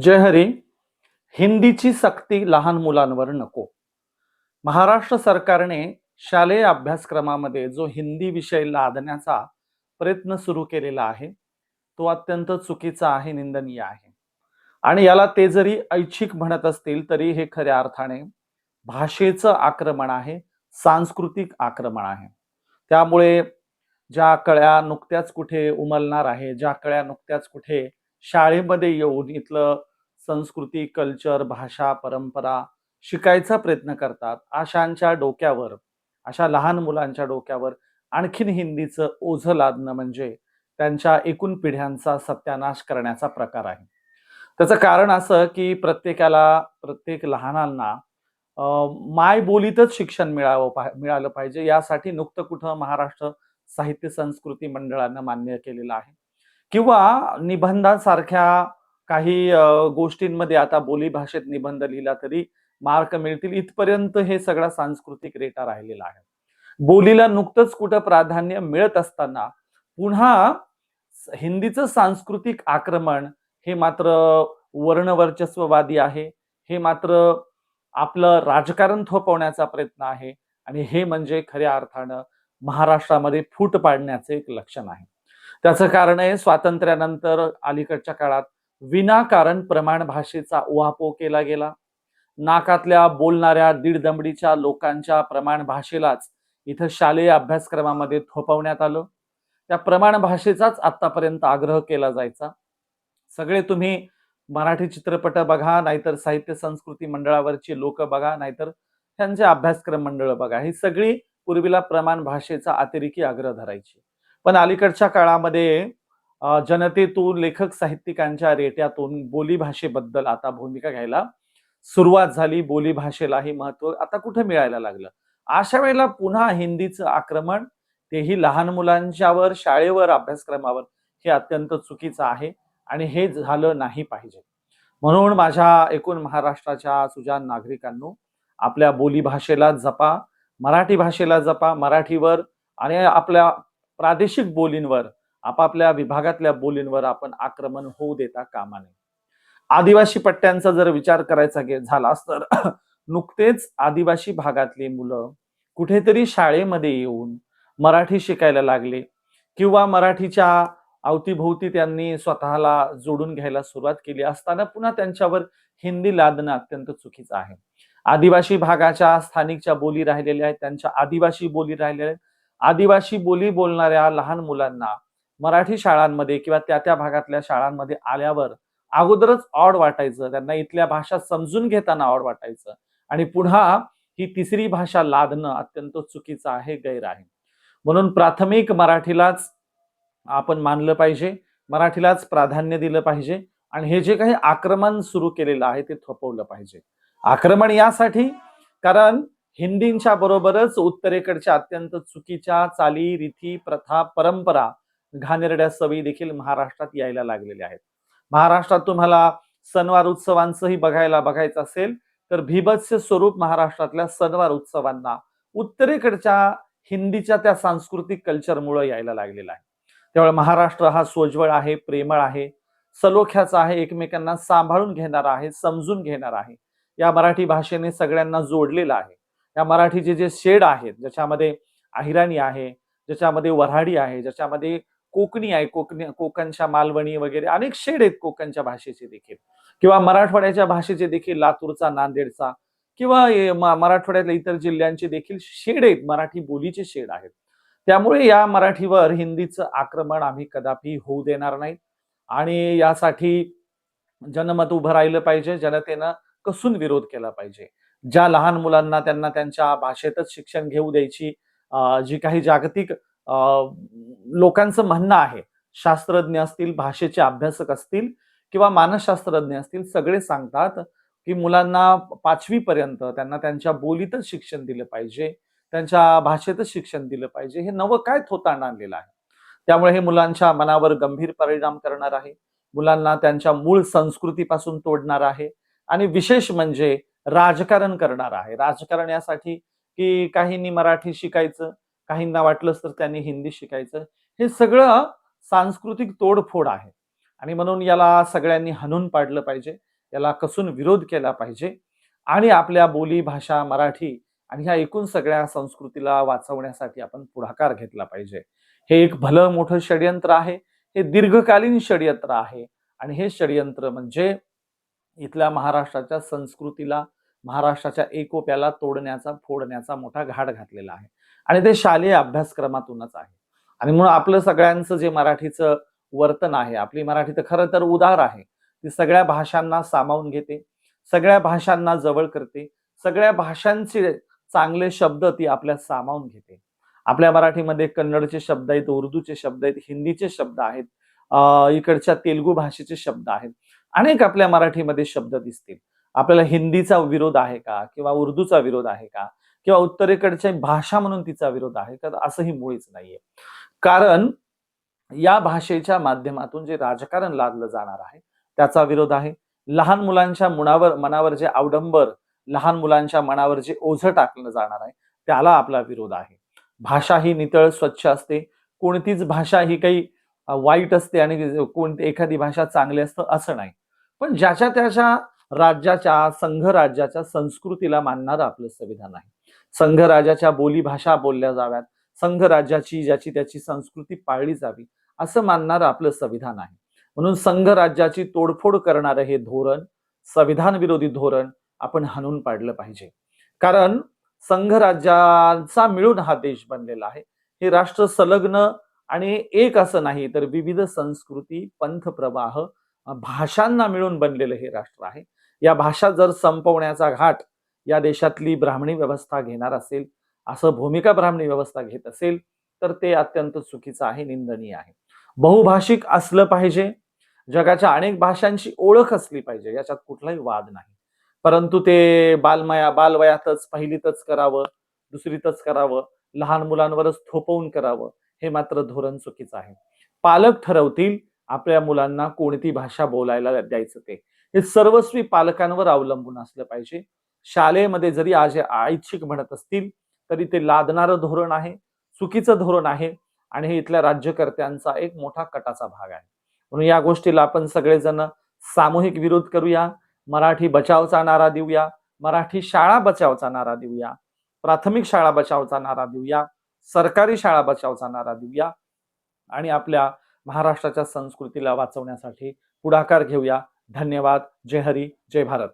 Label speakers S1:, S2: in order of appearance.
S1: जय हरी. हिंदीची सक्ती लहान मुलांवर नको. महाराष्ट्र सरकारने शालेय अभ्यासक्रमामध्ये जो हिंदी विषय लादण्याचा प्रयत्न सुरू केलेला आहे तो अत्यंत चुकीचा आहे निंदनीय आहे. आणि याला ते जरी ऐच्छिक म्हणत असतील तरी हे खऱ्या अर्थाने भाषेचं आक्रमण आहे सांस्कृतिक आक्रमण आहे. त्यामुळे ज्या कळ्या नुकत्याच कुठे उमलणार आहे ज्या कळ्या नुकत्याच कुठे शाळेमध्ये येऊन इथलं संस्कृती कल्चर भाषा परंपरा शिकायचा प्रयत्न करतात अशांच्या डोक्यावर अशा लहान मुलांच्या डोक्यावर आणखीन हिंदीचं ओझं लादणं म्हणजे त्यांच्या एकूण पिढ्यांचा सत्यानाश करण्याचा प्रकार आहे. त्याचं कारण असं की प्रत्येकाला प्रत्येक लहानांना मायबोलीतच शिक्षण मिळावं पा- मिळालं पाहिजे यासाठी नुकतं कुठं महाराष्ट्र साहित्य संस्कृती मंडळानं मान्य केलेलं आहे. किंवा निबंधासारख्या काही गोष्टींमध्ये आता बोली भाषेत निबंध लिहिला तरी मार्क मिळतील. इथपर्यंत हे सगळा सांस्कृतिक रेटा राहिलेला आहे. बोलीला नुकतंच कुठं प्राधान्य मिळत असताना पुन्हा हिंदीचं सांस्कृतिक आक्रमण हे मात्र वर्णवर्चस्ववादी आहे. हे मात्र आपलं राजकारण थोपवण्याचा प्रयत्न आहे आणि हे म्हणजे खऱ्या अर्थानं महाराष्ट्रामध्ये फूट पाडण्याचे एक लक्षण आहे. त्याचं कारण आहे स्वातंत्र्यानंतर अलीकडच्या काळात विनाकारण प्रमाण भाषेचा उहापोह केला गेला. नाकातल्या बोलणाऱ्या दीडदमडीच्या लोकांच्या प्रमाण भाषेलाच इथं शालेय अभ्यासक्रमामध्ये थोपवण्यात आलं. त्या प्रमाण भाषेचाच आत्तापर्यंत आग्रह केला जायचा. सगळे तुम्ही मराठी चित्रपट बघा नाहीतर साहित्य संस्कृती मंडळावरची लोक बघा नाहीतर त्यांचे अभ्यासक्रम मंडळ बघा. ही सगळी पूर्वीला प्रमाण भाषेचा अतिरेकी आग्रह धरायची. पण अलीकडच्या काळामध्ये जनतेतून लेखक साहित्यिकांच्या रेट्यातून बोलीभाषेबद्दल आता भूमिका घ्यायला सुरुवात झाली. बोलीभाषेला हे महत्त्व आता कुठे मिळायला लागलं? अशा वेळेला पुन्हा हिंदीचं आक्रमण तेही लहान मुलांच्यावर शाळेवर अभ्यासक्रमावर हे अत्यंत चुकीचं आहे आणि हे झालं नाही पाहिजे. म्हणून माझ्या एकूण महाराष्ट्राच्या सुजान नागरिकांनो आपल्या बोलीभाषेला जपा मराठी भाषेला जपा मराठीवर आणि आपल्या प्रादेशिक बोलींवर आपापल्या विभागातल्या बोलींवर आपण आक्रमण होऊ देता कामा नये आदिवासी पट्ट्यांचा जर विचार करायचा झालास तर नुकतेच आदिवासी भागातली मुलं कुठेतरी शाळेमध्ये येऊन मराठी शिकायला लागले किंवा मराठीच्या अवतीभोवती त्यांनी स्वतःला जोडून घ्यायला सुरुवात केली असताना पुन्हा त्यांच्यावर हिंदी लादणं अत्यंत चुकीचं आहे. आदिवासी भागाच्या स्थानिकच्या बोली राहिलेल्या आहेत त्यांच्या आदिवासी बोली राहिलेल्या आहेत. आदिवासी बोली बोलणाऱ्या लहान मुलांना मराठी शाळांमध्ये किंवा त्या त्या भागातल्या शाळांमध्ये आल्यावर अगोदरच ऑड वाटायचं. त्यांना इथल्या भाषा समजून घेताना ऑड वाटायचं. आणि पुन्हा ही तिसरी भाषा लादणं अत्यंत चुकीचं आहे गैर आहे म्हणून प्राथमिक मराठीलाच आपण मानलं पाहिजे मराठीलाच प्राधान्य दिलं पाहिजे आणि हे जे काही आक्रमण सुरू केलेलं आहे ते थोपवलं पाहिजे. आक्रमण यासाठी कारण हिंदींच्या बरोबरच उत्तरेकडच्या अत्यंत चुकीच्या चाली रीती प्रथा परंपरा घाणेरड्या सवयी देखील महाराष्ट्रात यायला लागलेल्या आहेत. महाराष्ट्रात तुम्हाला सणवार उत्सवांचंही बघायला बघायचं असेल तर भीभत्स स्वरूप महाराष्ट्रातल्या सणवार उत्सवांना उत्तरेकडच्या हिंदीच्या त्या सांस्कृतिक कल्चरमुळे यायला लागलेला आहे. त्यामुळे महाराष्ट्र हा सोज्वळ आहे प्रेमळ आहे सलोख्याचा आहे एकमेकांना सांभाळून घेणारा आहे समजून घेणार आहे. या मराठी भाषेने सगळ्यांना जोडलेला आहे. या मराठीचे जे शेड आहेत ज्याच्यामध्ये अहिराणी आहे ज्याच्यामध्ये वऱ्हाडी आहे ज्याच्यामध्ये कोकणी आहे कोकणी कोकणच्या मालवणी वगैरे अनेक शेड आहेत कोकणच्या भाषेचे देखील. किंवा मराठवाड्याच्या भाषेचे देखील लातूरचा नांदेडचा किंवा मराठवाड्यातल्या इतर जिल्ह्यांचे देखील शेड आहेत मराठी बोलीचे शेड आहेत. त्यामुळे या मराठीवर हिंदीचं आक्रमण आम्ही कदापि होऊ देणार नाही. आणि यासाठी जनमत उभं राहिलं पाहिजे जनतेनं कसून विरोध केला पाहिजे. ज्या लहान मुलांना त्यांना त्यांच्या भाषेतच शिक्षण घेऊ द्यायची जी काही जागतिक लोकांचं म्हणणं आहे शास्त्रज्ञ असतील भाषेचे अभ्यासक असतील किंवा मानसशास्त्रज्ञ असतील सगळे सांगतात की मुलांना पाचवी पर्यंत त्यांना त्यांच्या बोलीतच शिक्षण दिलं पाहिजे त्यांच्या भाषेतच शिक्षण दिलं पाहिजे हे नवं काय थोतांड आणलेलं आहे? त्यामुळे हे मुलांच्या मनावर गंभीर परिणाम करणार आहे मुलांना त्यांच्या मूळ संस्कृतीपासून तोडणार आहे आणि विशेष म्हणजे राजकारण करणार आहे. राजकारण यासाठी की काहींनी मराठी शिकायचं काहींना वाटलंच तर त्यांनी हिंदी शिकायचं. हे सगळं सांस्कृतिक तोडफोड आहे. आणि म्हणून याला सगळ्यांनी हनून पाडलं पाहिजे. याला कसून विरोध केला पाहिजे. आणि आपल्या बोली भाषा मराठी आणि ह्या एकूण सगळ्या संस्कृतीला वाचवण्यासाठी आपण पुढाकार घेतला पाहिजे. हे एक भलं मोठं षडयंत्र आहे. हे दीर्घकालीन षडयंत्र आहे. आणि हे षडयंत्र म्हणजे इथल्या महाराष्ट्राच्या संस्कृतीला महाराष्ट्राच्या एकोप्याला तोडण्याचा फोडण्याचा मोठा घाट घातलेला आहे. आणि ते शालेय अभ्यासक्रमातूनच आहे. आणि म्हणून आपलं सगळ्यांचं जे मराठीचं वर्तन आहे आपली मराठी तर खरं तर उदार आहे ती सगळ्या भाषांना सामावून घेते सगळ्या भाषांना जवळ करते सगळ्या भाषांचे चांगले शब्द ती आपल्या सामावून घेते. आपल्या मराठीमध्ये कन्नडचे शब्द आहेत उर्दूचे शब्द आहेत हिंदीचे शब्द आहेत इकडच्या तेलुगू भाषेचे शब्द आहेत. अनेक आपल्या मराठीमध्ये शब्द दिसतील. आपल्याला हिंदीचा विरोध आहे का किंवा उर्दूचा विरोध आहे का? किंवा उत्तरेकडच्या भाषा म्हणून तिचा विरोध आहे का तर असंही मुळीच नाहीये. कारण या भाषेच्या माध्यमातून जे राजकारण लादलं जाणार आहे त्याचा विरोध आहे. लहान मुलांच्या मुनावर मनावर जे अवडंबर लहान मुलांच्या मनावर जे ओझं टाकलं जाणार आहे त्याला आपला विरोध आहे. भाषा ही नितळ स्वच्छ असते. कोणतीच भाषा ही काही वाईट असते आणि कोणती एखादी भाषा चांगली असतं असं नाही. पण ज्याच्या त्याच्या राज्याच्या संघ राज्याच्या संस्कृतीला मानणारं आपलं संविधान आहे. संघराजाच्या बोलीभाषा बोली भाषा बोलल्या जाव्यात. संघराज्याची ज्याची त्याची संस्कृती पाळली जावी असं मानणारं आपलं संविधान आहे. म्हणून संघराज्याची तोडफोड करणारं हे धोरण संविधान विरोधी धोरण आपण हाणून पाडलं पाहिजे. कारण संघराज्यांचा मिळून हा देश बनलेला आहे. हे राष्ट्र संलग्न आणि एक असं नाही तर विविध संस्कृती पंथ प्रवाह भाषांना मिळून बनलेलं हे राष्ट्र आहे. या भाषा जर संपवण्याचा घाट या देशातली ब्राह्मणी व्यवस्था घेणार असेल असं भूमिका ब्राह्मणी व्यवस्था घेत असेल तर ते अत्यंत चुकीचं आहे निंदनीय आहे. बहुभाषिक असलं पाहिजे जगाच्या अनेक भाषांची ओळख असली पाहिजे याच्यात कुठलाही वाद नाही. परंतु ते बालमया बालवयातच पहिलीतच करावं दुसरीतच करावं लहान मुलांवरच थोपवून करावं हे मात्र धोरण चुकीचं आहे. पालक ठरवतील आपल्या मुलांना कोणती भाषा बोलायला द्यायचं ते. हे सर्वस्वी पालकांवर अवलंबून असलं पाहिजे. शालेमध्ये जरी आज ऐच्छिक म्हणत असतील तरी ते लादणारं धोरण आहे चुकीचं धोरण आहे आणि हे इथल्या राज्यकर्त्यांचा एक मोठा कटाचा भाग आहे. म्हणून या गोष्टीला आपण सगळेजण सामूहिक विरोध करूया मराठी बचावचा नारा देऊया मराठी शाळा बचावचा नारा देऊया प्राथमिक शाळा बचावचा नारा देऊया सरकारी शाळा बचावचा नारा देऊया आणि आपल्या महाराष्ट्राच्या संस्कृतीला वाचवण्यासाठी पुढाकार घेऊया. धन्यवाद. जय हरी. जय भारत.